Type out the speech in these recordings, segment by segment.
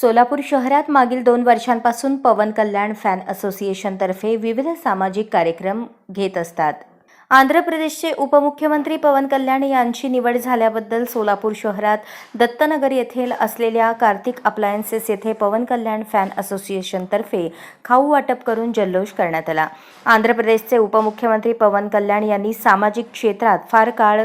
सोलापूर शहरात मागील दोन वर्षांपासून पवन कल्याण फॅन असोसिएशनतर्फे विविध सामाजिक कार्यक्रम घेत असतात. आंध्र प्रदेशचे उपमुख्यमंत्री पवन कल्याण यांची निवड झाल्याबद्दल सोलापूर शहरात दत्तनगर येथील असलेल्या कार्तिक अप्लायन्सेस येथे पवन कल्याण फॅन असोसिएशनतर्फे खाऊ वाटप करून जल्लोष करण्यात आला. आंध्र प्रदेशचे उपमुख्यमंत्री पवन कल्याण यांनी सामाजिक क्षेत्रात फार काळ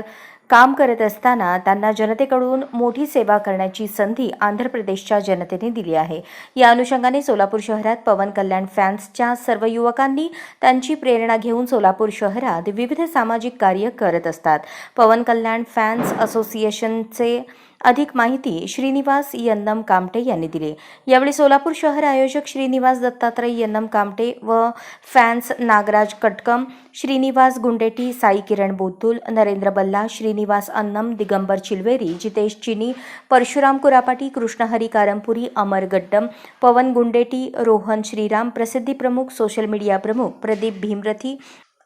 काम करत असताना त्यांना जनतेकडून मोठी सेवा करण्याची संधी आंध्र प्रदेशच्या जनतेने दिली आहे. या अनुषंगाने सोलापूर शहरात पवन कल्याण फॅन्सच्या सर्व युवकांनी त्यांची प्रेरणा घेऊन सोलापूर शहरात विविध सामाजिक कार्य करत असतात. पवन कल्याण फॅन्स असोसिएशनचे अधिक माहिती श्रीनिवास यन्नम कामटे यांनी दिली. यावेळी सोलापूर शहर आयोजक श्रीनिवास दत्तात्रय यन्नम कामटे व फॅन्स नागराज कटकम श्रीनिवास गुंडेटी साई किरण बोतुल नरेंद्र बल्ला श्रीनिवास अन्नम दिगंबर चिलवेरी जितेश चिनी परशुराम कुरापाटी कृष्णहरी कारंपुरी अमर गड्डम पवन गुंडेटी रोहन श्रीराम प्रसिद्धी प्रमुख सोशल मीडिया प्रमुख प्रदीप भीमरथी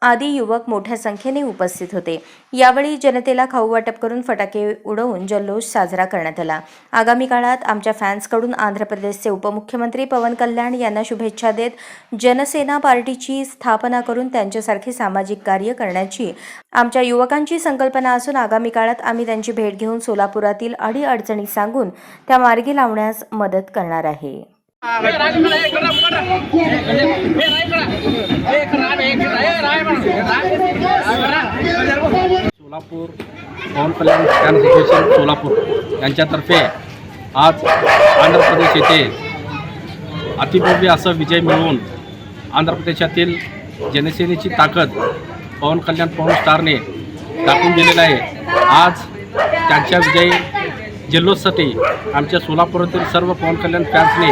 आदी युवक मोठ्या संख्येने उपस्थित होते. यावेळी जनतेला खाऊ वाटप करून फटाके उडवून जल्लोष साजरा करण्यात आला. आगामी काळात आमच्या फॅन्सकडून आंध्र प्रदेशचे उपमुख्यमंत्री पवन कल्याण यांना शुभेच्छा देत जनसेना पार्टीची स्थापना करून त्यांच्यासारखे सामाजिक कार्य करण्याची आमच्या युवकांची संकल्पना असून आगामी काळात आम्ही त्यांची भेट घेऊन सोलापुरातील अडीअडचणी सांगून त्या मार्गी लावण्यास मदत करणार आहे. सोलापूर पवन कल्याण फॅन असोसिएशन सोलापूर यांच्यातर्फे आज आंध्र प्रदेश येथे अतिभव्य असं विजय मिळवून आंध्र प्रदेशातील जनसेनेची ताकद पवन कल्याण पवन स्टारने दाखवून दिलेलं आहे. आज त्यांच्या विजयी जल्लोषसाठी आमच्या सोलापुरातील सर्व पवन कल्याण फॅन्सने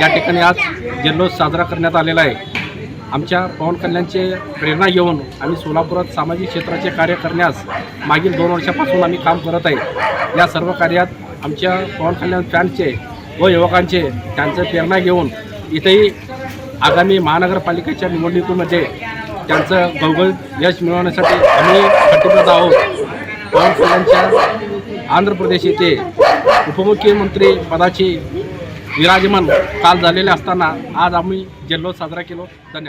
या ठिकाणी आज जल्लोष साजरा करण्यात आलेला आहे. आमच्या पवन कल्याणचे प्रेरणा घेऊन आम्ही सोलापुरात सामाजिक क्षेत्राचे कार्य करण्यास मागील दोन वर्षापासून आम्ही काम करत आहे. या सर्व कार्यात आमच्या पवन कल्याण फॅनचे व युवकांचे त्यांचं प्रेरणा घेऊन इथेही आगामी महानगरपालिकेच्या निवडणुकीमध्ये त्यांचं गौगल यश मिळवण्यासाठी आम्ही कटिबद्ध आहोत. पवन कल्याणच्या आंध्र प्रदेश येथे उपमुख्यमंत्री पदाची विराजमान काल झालेले असताना आज आम्ही जल्लोष साजरा केलो. धन्यवाद.